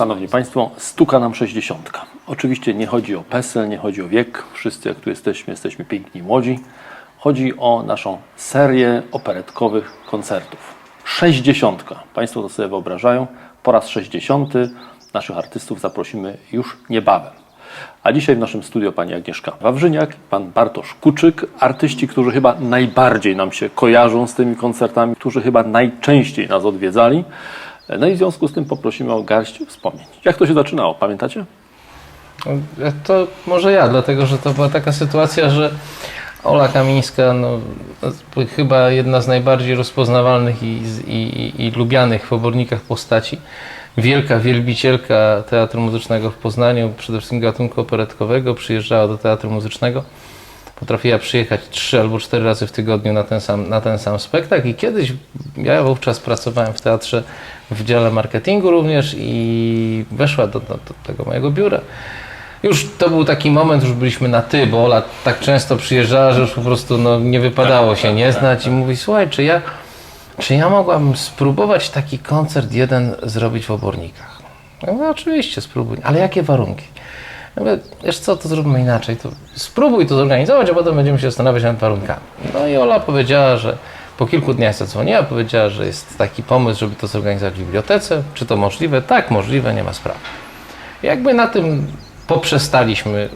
Szanowni Państwo, stuka nam 60. Oczywiście nie chodzi o PESEL, nie chodzi o wiek. Wszyscy, jak tu jesteśmy, jesteśmy piękni młodzi. Chodzi o naszą serię operetkowych koncertów. 60. Państwo to sobie wyobrażają. Po raz 60. naszych artystów zaprosimy już niebawem. A dzisiaj w naszym studio pani Agnieszka Wawrzyniak, pan Bartosz Kuczyk, artyści, którzy chyba najbardziej nam się kojarzą z tymi koncertami, którzy chyba najczęściej nas odwiedzali. No i w związku z tym poprosimy o garść wspomnień. Jak to się zaczynało, pamiętacie? To może ja, dlatego że to była taka sytuacja, że Ola Kamińska, no, no, chyba jedna z najbardziej rozpoznawalnych i, i, i, i lubianych w obornikach postaci. Wielka wielbicielka teatru muzycznego w Poznaniu, przede wszystkim gatunku operetkowego, przyjeżdżała do teatru muzycznego. Potrafiła przyjechać trzy albo cztery razy w tygodniu na ten sam, na ten sam spektakl i kiedyś, ja wówczas pracowałem w teatrze w dziale marketingu również i weszła do, do, do tego mojego biura. Już to był taki moment, już byliśmy na ty, bo Ola tak często przyjeżdżała, że już po prostu no, nie wypadało się nie znać i mówi, słuchaj, czy ja, czy ja mogłabym spróbować taki koncert jeden zrobić w Obornikach? Mówię, oczywiście spróbuj, ale jakie warunki? Ja mówię, wiesz co, to zróbmy inaczej, to spróbuj to zorganizować, a potem będziemy się zastanawiać nad warunkami. No i Ola powiedziała, że po kilku dniach zadzwoniła, powiedziała, że jest taki pomysł, żeby to zorganizować w bibliotece. Czy to możliwe? Tak, możliwe, nie ma sprawy. Jakby na tym poprzestaliśmy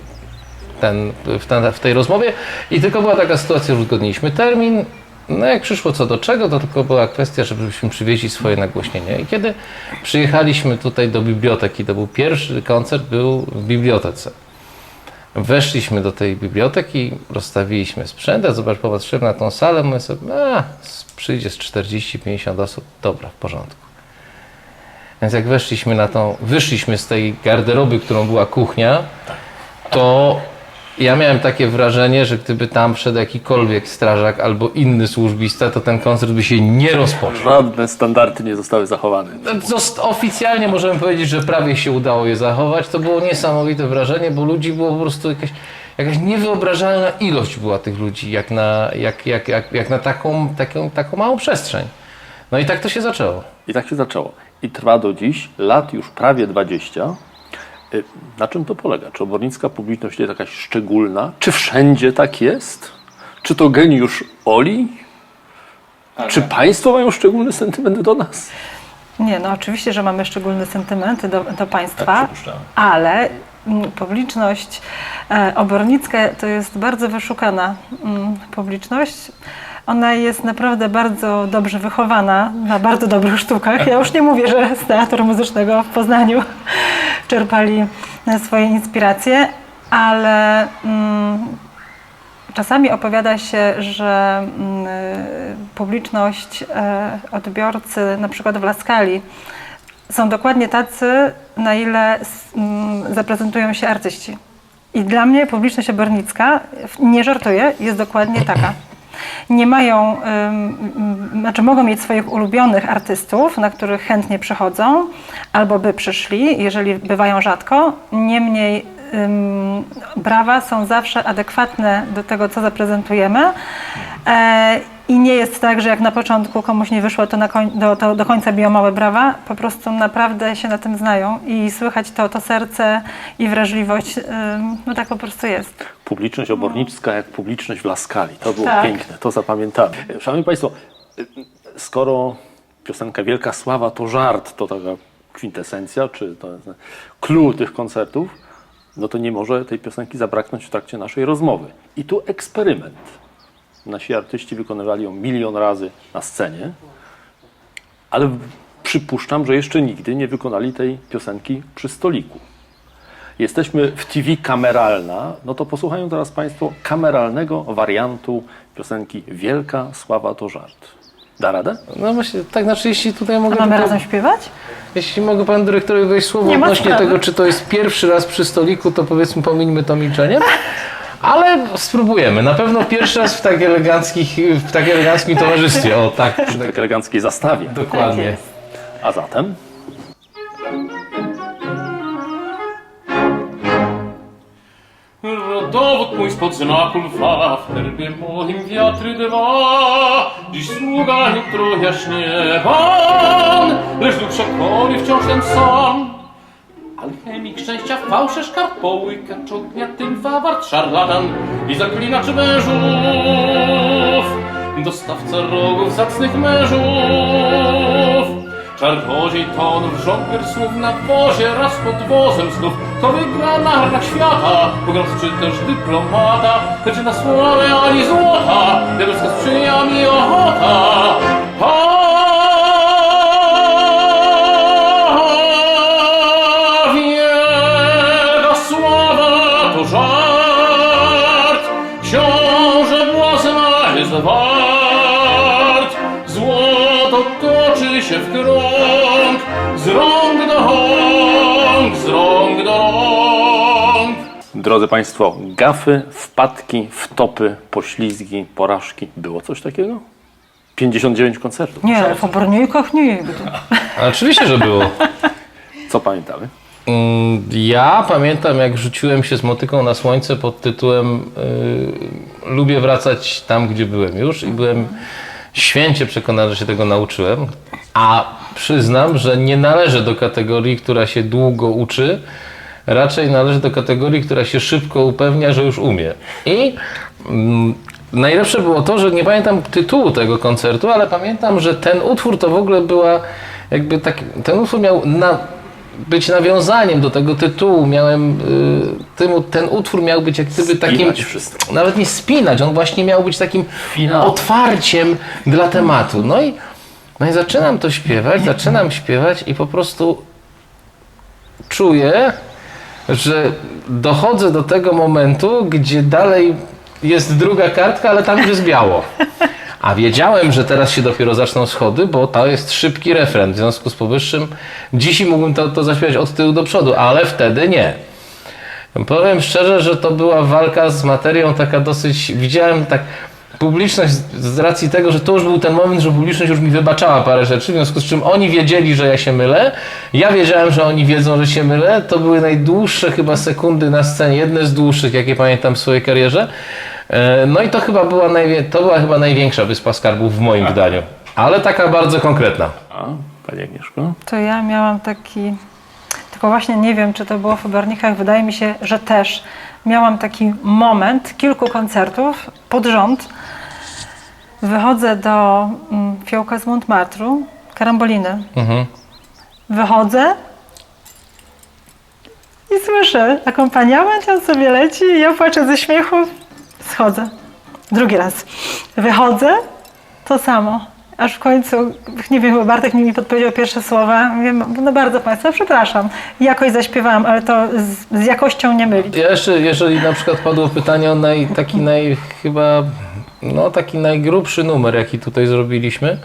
ten, w, ten, w tej rozmowie i tylko była taka sytuacja, że uzgodniliśmy termin. No jak przyszło co do czego, to tylko była kwestia, żebyśmy przywieźli swoje nagłośnienie. I kiedy przyjechaliśmy tutaj do biblioteki, to był pierwszy koncert, był w bibliotece. Weszliśmy do tej biblioteki, rozstawiliśmy sprzęt, a zobacz, popatrzyłem na tą salę, mówię sobie, a, przyjdzie z 40-50 osób, dobra, w porządku. Więc jak weszliśmy na tą, wyszliśmy z tej garderoby, którą była kuchnia, to ja miałem takie wrażenie, że gdyby tam wszedł jakikolwiek strażak albo inny służbista, to ten koncert by się nie rozpoczął. Żadne standardy nie zostały zachowane. Zost- Oficjalnie możemy powiedzieć, że prawie się udało je zachować. To było niesamowite wrażenie, bo ludzi było po prostu jakaś, jakaś niewyobrażalna ilość była tych ludzi, jak na, jak, jak, jak, jak na taką, taką, taką małą przestrzeń. No i tak to się zaczęło. I tak się zaczęło. I trwa do dziś, lat już prawie 20. Y, Na czym to polega? Czy obornicka publiczność jest jakaś szczególna? Czy wszędzie tak jest? Czy to geniusz Oli? Czy Państwo mają szczególny sentyment do nas? Nie, no oczywiście, że mamy szczególne sentymenty do, do państwa, Tak ale mm, publiczność e, obornicka to jest bardzo wyszukana mm, publiczność. Ona jest naprawdę bardzo dobrze wychowana na bardzo dobrych sztukach. Ja już nie mówię, że z Teatru Muzycznego w Poznaniu czerpali swoje inspiracje, ale mm, Czasami opowiada się, że mm, publiczność, e, odbiorcy, na przykład w Laskali, są dokładnie tacy, na ile mm, zaprezentują się artyści. I dla mnie publiczność obornicka, w- nie żartuję, jest dokładnie taka. Nie mają, znaczy mogą mieć swoich ulubionych artystów, na których chętnie przychodzą, albo by przyszli, jeżeli bywają rzadko. Niemniej brawa są zawsze adekwatne do tego, co zaprezentujemy. I nie jest tak, że jak na początku komuś nie wyszło, to, koń, do, to do końca biją małe brawa. Po prostu naprawdę się na tym znają i słychać to, to serce i wrażliwość. No tak po prostu jest. Publiczność obornicka jak publiczność w Laskali. To było Tak. piękne, to zapamiętamy. Szanowni Państwo, y, skoro piosenka Wielka Sława to żart, to taka kwintesencja, czy to jest clue tych koncertów, no to nie może tej piosenki zabraknąć w trakcie naszej rozmowy. I tu eksperyment. Nasi artyści wykonywali ją milion razy na scenie, ale przypuszczam, że jeszcze nigdy nie wykonali tej piosenki przy stoliku. Jesteśmy w TV kameralna, no to posłuchają teraz Państwo kameralnego wariantu piosenki Wielka Sława to żart. Da radę? No właśnie, tak znaczy jeśli tutaj mogę... A mamy tylko- razem śpiewać? Jeśli mogę panu dyrektorowi wejść słowo Nie ma odnośnie sprawy. tego, czy to jest pierwszy raz przy stoliku, to powiedzmy pomińmy to milczenie. Ale spróbujemy. Na pewno pierwszy raz w tak, eleganckich, w tak eleganckim towarzystwie. O tak, Przy tak eleganckiej zastawie. dokładnie. jest. A zatem Rodowód mój spod znaku lwa, w herbie moim wiatry dwa. Dziś sługa, jutro jaśnie pan, lecz duch przekory wciąż ten sam. Alchemik szczęścia, fałszerz, karpoły, kaczogniatyn, wawart, szarlatan i zaklinacz mężów. Dostawca rogów, zacnych mężów. Czarodziej tonów, żongler słów na wozie, raz pod wozem znów. To wygra na harnach świata, czy też dyplomata, lecz na sławę ani złota, diabelska sprzyja mi ochota. Złoto toczy się w krąg, z rąk do rąk, z rąk do rąk. Drodzy Państwo, gafy, wpadki, wtopy, poślizgi, porażki. Było coś takiego? 59 koncertów. Nie, w obornikach nigdy. A oczywiście, że było. Co pamiętamy? Mm, Ja pamiętam, jak rzuciłem się z motyką na słońce pod tytułem y, Lubię wracać tam, gdzie byłem już i byłem święcie przekonany, że się tego nauczyłem. A przyznam, że nie należę do kategorii, która się długo uczy. Raczej należy do kategorii, która się szybko upewnia, że już umie. I mm, najlepsze było to, że nie pamiętam tytułu tego koncertu, ale pamiętam, że ten utwór to w ogóle była jakby tak, ten utwór miał na, być nawiązaniem do tego tytułu. Miałem, y, ten utwór miał być jak gdyby takim, wszystko. nawet nie spinać, on właśnie miał być takim otwarciem dla tematu. No i, no i zaczynam to śpiewać, zaczynam śpiewać i po prostu czuję, że dochodzę do tego momentu, gdzie dalej jest druga kartka, ale tam już jest biało. A wiedziałem, że teraz się dopiero zaczną schody, bo to jest szybki refren. W związku z powyższym dzisiaj mógłbym to, to zaśpiewać od tyłu do przodu, ale wtedy nie. Powiem szczerze, że to była walka z materią taka dosyć. Widziałem tak. Publiczność, z- racji tego, że to już był ten moment, że publiczność już mi wybaczała parę rzeczy, w związku z czym oni wiedzieli, że ja się mylę. Ja wiedziałem, że oni wiedzą, że się mylę. To były najdłuższe chyba sekundy na scenie, jedne z dłuższych, jakie pamiętam w swojej karierze. E, No i to chyba była, najwie- to była chyba największa wyspa skarbów w moim wydaniu. Ale taka bardzo konkretna. A, Pani Agnieszko? To ja miałam taki, tylko właśnie nie wiem, czy to było w Obornikach, wydaje mi się, że też miałam taki moment, kilku koncertów pod rząd. Wychodzę do mm, fiołka z Montmartru, karamboliny. Mhm. Wychodzę i słyszę akompaniament, on sobie leci i ja płaczę ze śmiechu, schodzę. Drugi raz. Wychodzę, to samo. Aż w końcu, nie wiem, Bartek mi podpowiedział pierwsze słowa. Mówię, no bardzo Państwa, przepraszam. Jakoś zaśpiewałam, ale to z, z jakością nie mylić. Ja jeszcze, jeżeli na przykład padło pytanie o naj, taki naj, chyba, no taki najgrubszy numer, jaki tutaj zrobiliśmy.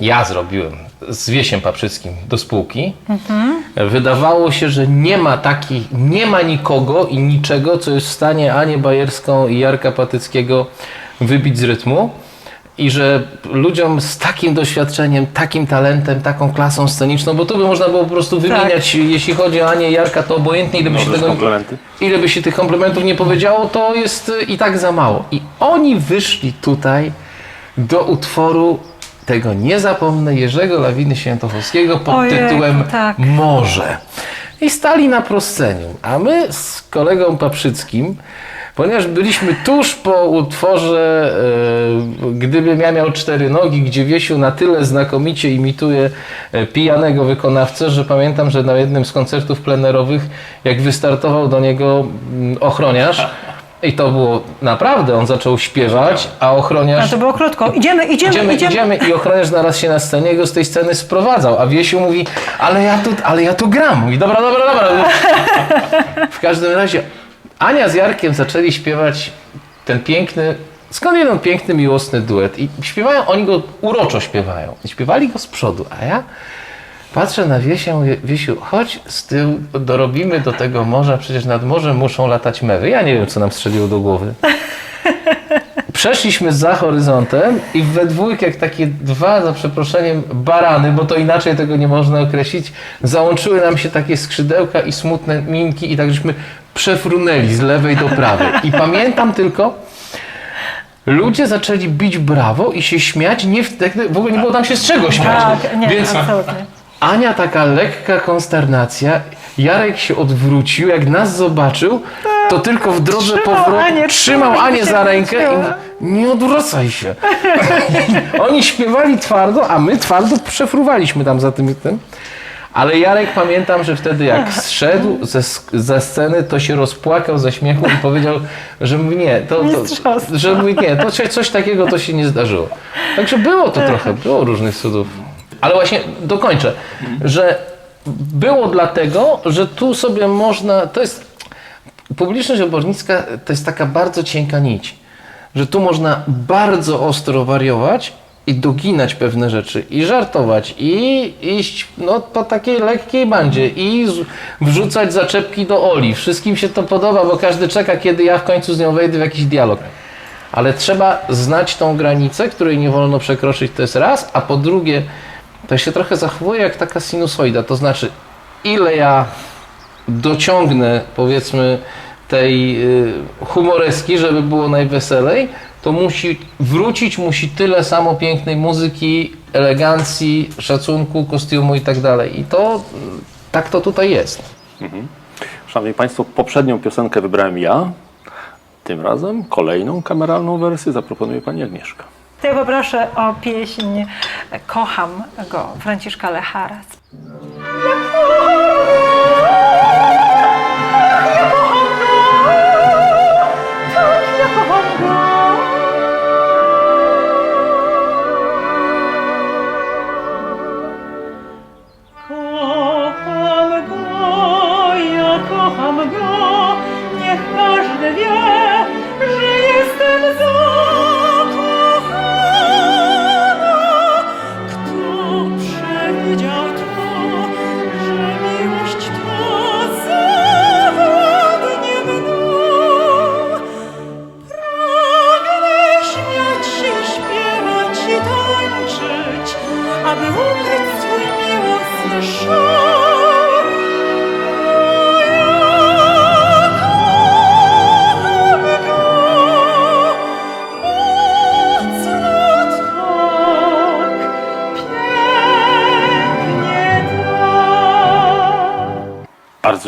Ja zrobiłem z Wiesiem Paprzyckim do spółki. Wydawało się, że nie ma takiej, nie ma nikogo i niczego, co jest w stanie Anię Bajerską i Jarka Patyckiego wybić z rytmu. I że ludziom z takim doświadczeniem, takim talentem, taką klasą sceniczną, bo to by można było po prostu wymieniać, jeśli chodzi o Anię Jarka, to obojętnie, ile by się tego ile by się tych komplementów nie powiedziało, to jest y, i tak za mało. I oni wyszli tutaj do utworu tego nie zapomnę Jerzego Lawiny Świętochowskiego pod Ojejku, tytułem tak. Morze. I stali na prosceniu, a my z kolegą Paprzyckim, ponieważ byliśmy tuż po utworze e, Gdybym ja miał cztery nogi, gdzie Wiesiu na tyle znakomicie imituje e, pijanego wykonawcę, że pamiętam, że na jednym z koncertów plenerowych, jak wystartował do niego mm, ochroniarz, i to było naprawdę, on zaczął śpiewać, a ochroniarz... A to było krótko. Idziemy, idziemy, Idziemy, idziemy. idziemy i ochroniarz znalazł się na scenie i go z tej sceny sprowadzał, a Wiesiu mówi, ale ja tu, ale ja tu gram. Mówi, dobra, dobra, dobra. W każdym razie Ania z Jarkiem zaczęli śpiewać ten piękny, skądinąd piękny, miłosny duet i śpiewają, oni go uroczo śpiewają. I śpiewali go z przodu, a ja patrzę na Wiesię, Wiesiu, chodź z tyłu, dorobimy do tego morza, przecież nad morzem muszą latać mewy. Ja nie wiem, co nam strzeliło do głowy. Przeszliśmy za horyzontem i we dwójkę, jak takie dwa, za przeproszeniem, barany, bo to inaczej tego nie można określić, załączyły nam się takie skrzydełka i smutne minki i tak żeśmy przefrunęli z lewej do prawej. I pamiętam tylko, ludzie zaczęli bić brawo i się śmiać, nie wtedy, w ogóle nie było tam się z czego śmiać. Tak, nie, Więc absolutnie. Ania taka lekka konsternacja. Jarek się odwrócił, jak nas zobaczył, to tylko w drodze Trzymał Anię, trzymał Anię za rękę i wróciła. mówi, nie odwracaj się. Oni śpiewali twardo, a my twardo przefruwaliśmy tam za tym tym. Ale Jarek pamiętam, że wtedy jak zszedł ze, sk- ze sceny, to się rozpłakał ze śmiechu i powiedział, że mówi nie, to, to, Mistrzostwo. że mówi nie, to się, coś takiego to się nie zdarzyło. Także było to trochę, było różnych cudów. Ale właśnie dokończę, że było dlatego, że tu sobie można, to jest publiczność obornicka to jest taka bardzo cienka nić, że tu można bardzo ostro wariować i doginać pewne rzeczy i żartować i iść no, po takiej lekkiej bandzie i wrzucać zaczepki do Oli. Wszystkim się to podoba, bo każdy czeka, kiedy ja w końcu z nią wejdę w jakiś dialog. Ale trzeba znać tą granicę, której nie wolno przekroczyć, to jest raz, a po drugie, to się trochę zachowuje jak taka sinusoida, to znaczy ile ja dociągnę powiedzmy tej y, humoreski, żeby było najweselej, to musi wrócić musi tyle samo pięknej muzyki, elegancji, szacunku, kostiumu i tak dalej. I to y, tak to tutaj jest. Szanowni Państwo, poprzednią piosenkę wybrałem ja. Tym razem kolejną kameralną wersję zaproponuje Pani Agnieszka. To ja poproszę o pieśń Kocham go Franciszka Lechara.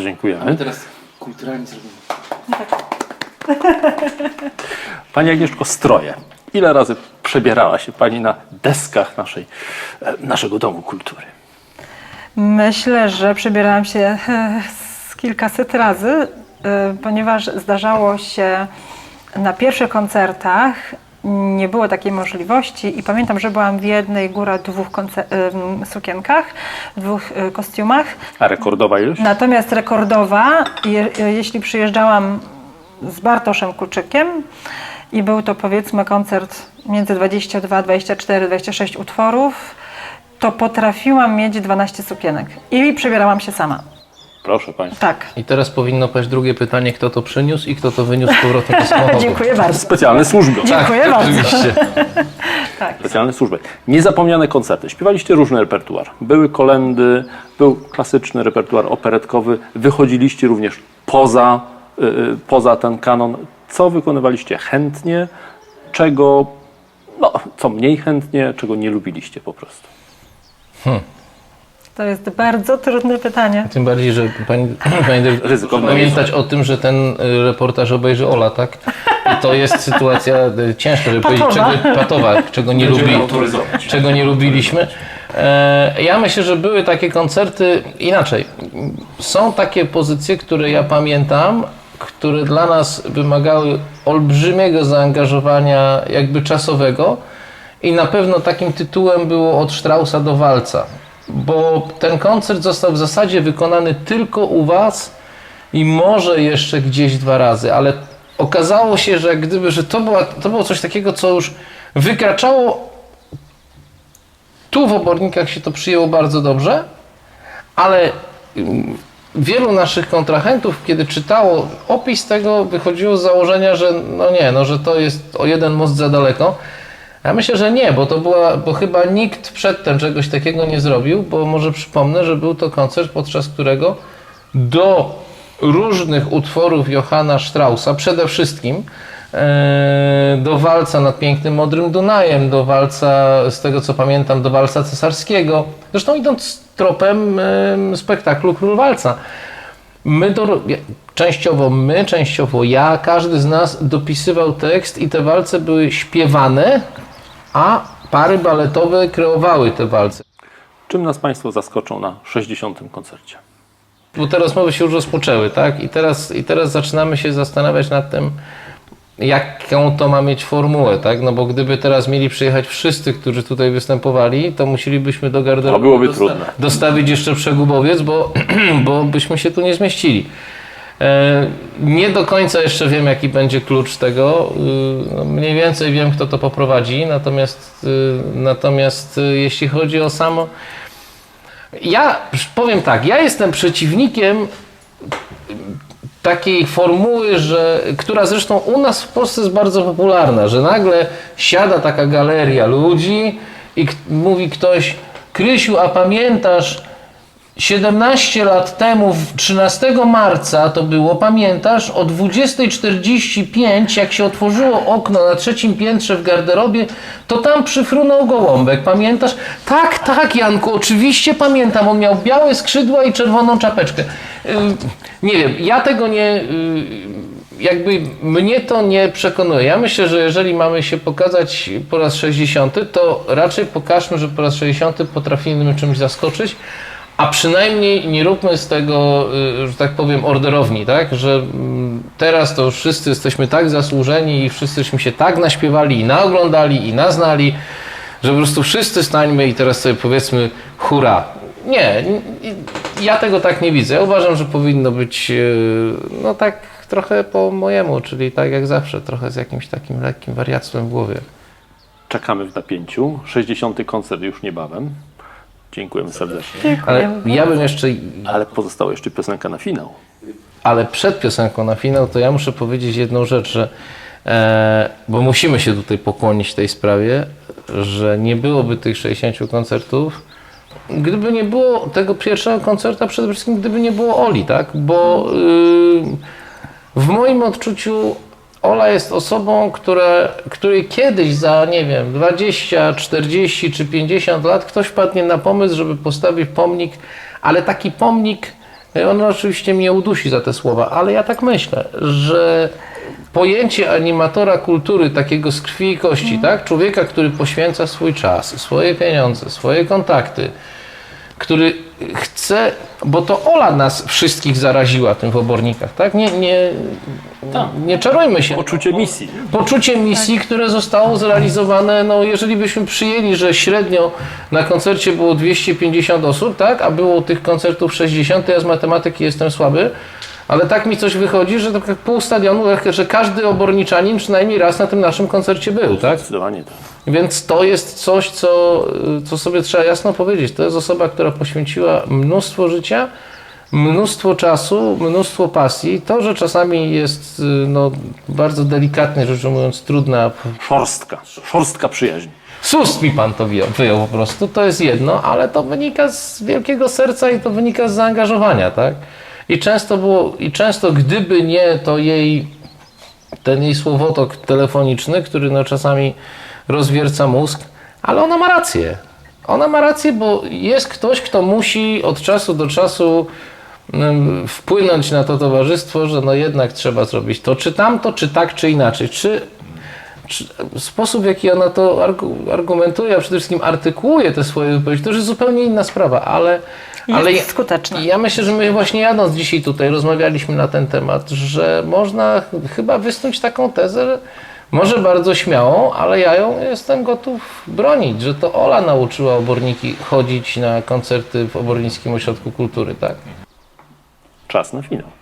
Bardzo dziękujemy. Teraz kulturalnie zrobimy. Pani Agnieszko, stroje. Ile razy przebierała się Pani na deskach naszej, e, naszego Domu Kultury? Myślę, że przebierałam się e, z kilkaset razy, e, ponieważ zdarzało się na pierwszych koncertach nie było takiej możliwości i pamiętam, że byłam w jednej góra dwóch sukienkach, dwóch e, kostiumach. A rekordowa ilość? Natomiast rekordowa, je, jeśli przyjeżdżałam z Bartoszem Kuczykiem i był to powiedzmy koncert między 22, 24, 26 utworów, to potrafiłam mieć 12 sukienek i przebierałam się sama. Proszę Pani. Tak. I teraz powinno paść drugie pytanie, kto to przyniósł i kto to wyniósł z powrotem do samochodu. Dziękuję bardzo. Specjalne służby. Dziękuję bardzo. Oczywiście. Tak. Specjalne służby. Niezapomniane koncerty. Śpiewaliście różny repertuar. Były kolendy, był klasyczny repertuar operetkowy. Wychodziliście również poza, y, y, poza ten kanon. Co wykonywaliście chętnie, czego, no, co mniej chętnie, czego nie lubiliście po prostu? To jest bardzo trudne pytanie. Tym bardziej, że pani, pani pamiętać o tym, że ten y, reportaż obejrzy Ola, tak? I to jest sytuacja y, ciężka, żeby powiedzieć, Patowa. czego, patowa, czego nie, lubi, czego nie lubiliśmy. E, ja myślę, że były takie koncerty inaczej. Są takie pozycje, które ja pamiętam, które dla nas wymagały olbrzymiego zaangażowania jakby czasowego i na pewno takim tytułem było od Straussa do walca, bo ten koncert został w zasadzie wykonany tylko u Was i może jeszcze gdzieś dwa razy, ale okazało się, że gdyby, że to, była, to było coś takiego, co już wykraczało tu w obornikach się to przyjęło bardzo dobrze, ale mm, wielu naszych kontrahentów, kiedy czytało opis tego, wychodziło z założenia, że no nie, no że to jest o jeden most za daleko. Ja myślę, że nie, bo to była, bo chyba nikt przedtem czegoś takiego nie zrobił, bo może przypomnę, że był to koncert, podczas którego do różnych utworów Johanna Straussa, przede wszystkim e, do walca nad pięknym Modrym Dunajem, do walca, z tego co pamiętam, do walca cesarskiego. Zresztą idąc tropem em, spektaklu Król Walca. My do, częściowo my, częściowo ja, każdy z nas dopisywał tekst i te walce były śpiewane, a pary baletowe kreowały te walce. Czym nas Państwo zaskoczą na 60. koncercie? Bo te rozmowy się już rozpoczęły, tak? I teraz, I teraz zaczynamy się zastanawiać nad tym, jaką to ma mieć formułę, tak? No bo gdyby teraz mieli przyjechać wszyscy, którzy tutaj występowali, to musielibyśmy do garderoby dosta- dostawić jeszcze przegubowiec, bo, bo byśmy się tu nie zmieścili. E, Nie do końca jeszcze wiem, jaki będzie klucz tego. Y, no, Mniej więcej wiem, kto to poprowadzi, natomiast, y, natomiast y, jeśli chodzi o samo. Ja powiem tak, ja jestem przeciwnikiem takiej formuły, że, która zresztą u nas w Polsce jest bardzo popularna, że nagle siada taka galeria ludzi i mówi ktoś, Krysiu, a pamiętasz 17 lat temu, w 13 marca to było, pamiętasz, o 20.45, jak się otworzyło okno na trzecim piętrze w garderobie, to tam przyfrunął gołąbek, pamiętasz? Tak, tak, Janku, oczywiście pamiętam, on miał białe skrzydła i czerwoną czapeczkę. Ym, nie wiem, ja tego nie... y, jakby mnie to nie przekonuje. Ja myślę, że jeżeli mamy się pokazać po raz 60, to raczej pokażmy, że po raz 60 potrafimy czymś zaskoczyć, a przynajmniej nie róbmy z tego, y, że tak powiem, orderowni, tak? Że mm, teraz to wszyscy jesteśmy tak zasłużeni i wszyscyśmy się tak naśpiewali i naoglądali i naznali, że po prostu wszyscy stańmy i teraz sobie powiedzmy hurra. Nie, ja tego tak nie widzę. Ja uważam, że powinno być y, no tak trochę po mojemu, czyli tak jak zawsze, trochę z jakimś takim lekkim wariactwem w głowie. Czekamy w napięciu. 60. koncert już niebawem. Dziękujemy serdecznie. Ale ja bym jeszcze Ale pozostała jeszcze piosenka na finał. Ale przed piosenką na finał, to ja muszę powiedzieć jedną rzecz, że e, bo musimy się tutaj pokłonić tej sprawie, że nie byłoby tych 60 koncertów, gdyby nie było tego pierwszego koncertu, a przede wszystkim gdyby nie było Oli, tak? Bo y, w moim odczuciu Ola jest osobą, która, której kiedyś za, nie wiem, 20, 40 czy 50 lat ktoś wpadnie na pomysł, żeby postawić pomnik, ale taki pomnik, y, on oczywiście mnie udusi za te słowa, ale ja tak myślę, że pojęcie animatora kultury takiego z krwi i kości, tak? Człowieka, który poświęca swój czas, swoje pieniądze, swoje kontakty, który chce, bo to Ola nas wszystkich zaraziła tym w obornikach, tak? Nie, nie, nie czarujmy się. Poczucie misji. Poczucie misji, które zostało zrealizowane, no jeżeli byśmy przyjęli, że średnio na koncercie było 250 osób, tak, a było tych koncertów 60, ja z matematyki jestem słaby, ale tak mi coś wychodzi, że tak pół stadionu, że każdy oborniczanin przynajmniej raz na tym naszym koncercie był, tak? Zdecydowanie tak. Więc to jest coś, co, co sobie trzeba jasno powiedzieć. To jest osoba, która poświęciła mnóstwo życia, mnóstwo czasu, mnóstwo pasji. To, że czasami jest no, bardzo delikatnie rzecz ujmując trudna. Szorstka. Szorstka przyjaźń. Z ust mi pan to wyjął, wyjął po prostu, to jest jedno, ale to wynika z wielkiego serca i to wynika z zaangażowania, tak? I często było, i często gdyby nie to jej, ten jej słowotok telefoniczny, który no czasami rozwierca mózg, ale ona ma rację. Ona ma rację, bo jest ktoś, kto musi od czasu do czasu mm, wpłynąć na to towarzystwo, że no jednak trzeba zrobić to, czy tamto, czy tak, czy inaczej. Czy czy sposób, w jaki ona to argu- argumentuje, a przede wszystkim artykułuje te swoje wypowiedzi, to już jest zupełnie inna sprawa, ale. Jest ale ja- skuteczna. Ja myślę, że my właśnie jadąc dzisiaj tutaj rozmawialiśmy na ten temat, że można ch- chyba wysnuć taką tezę, może bardzo śmiałą, ale ja ją jestem gotów bronić, że to Ola nauczyła oborniki chodzić na koncerty w Obornickim Ośrodku Kultury, tak? Czas na finał.